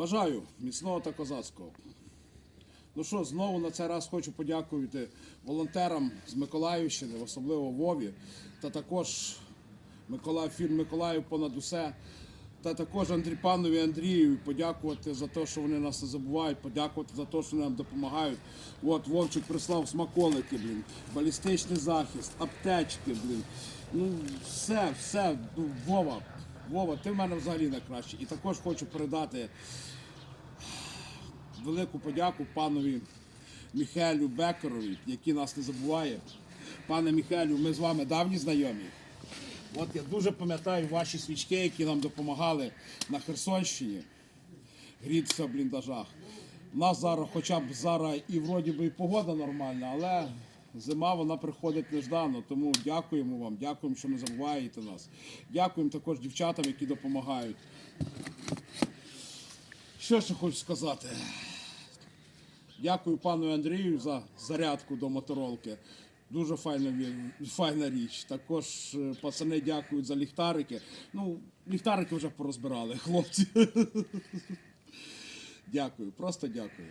Бажаю міцного та козацького. Ну що, знову на цей раз хочу подякувати волонтерам з Миколаївщини, особливо Вові, та також Миколаїв, фільм Миколаїв понад усе. Та також Андрій панові Андрію подякувати за те, що вони нас не забувають, подякувати за те, що нам допомагають. От Вовчик прислав смаколики, блін, балістичний захист, аптечки, блін. Ну, все, все, ну, Вова, Вова, ти в мене взагалі найкращий. І також хочу передати велику подяку панові Міхелю Бекерові, який нас не забуває. Пане Міхелю, ми з вами давні знайомі. От я дуже пам'ятаю ваші свічки, які нам допомагали на Херсонщині. Грітися в бліндажах. У нас зараз, хоча б зараз і вроді би і погода нормальна, але зима вона приходить неждано. Тому дякуємо вам, дякуємо, що не забуваєте нас. Дякуємо також дівчатам, які допомагають. Що ще хочу сказати? Дякую пану Андрію за зарядку до моторолки. Дуже файна, файна річ. Також е, пацани дякують за ліхтарики. Ну, ліхтарики вже порозбирали, хлопці. Дякую, просто дякую.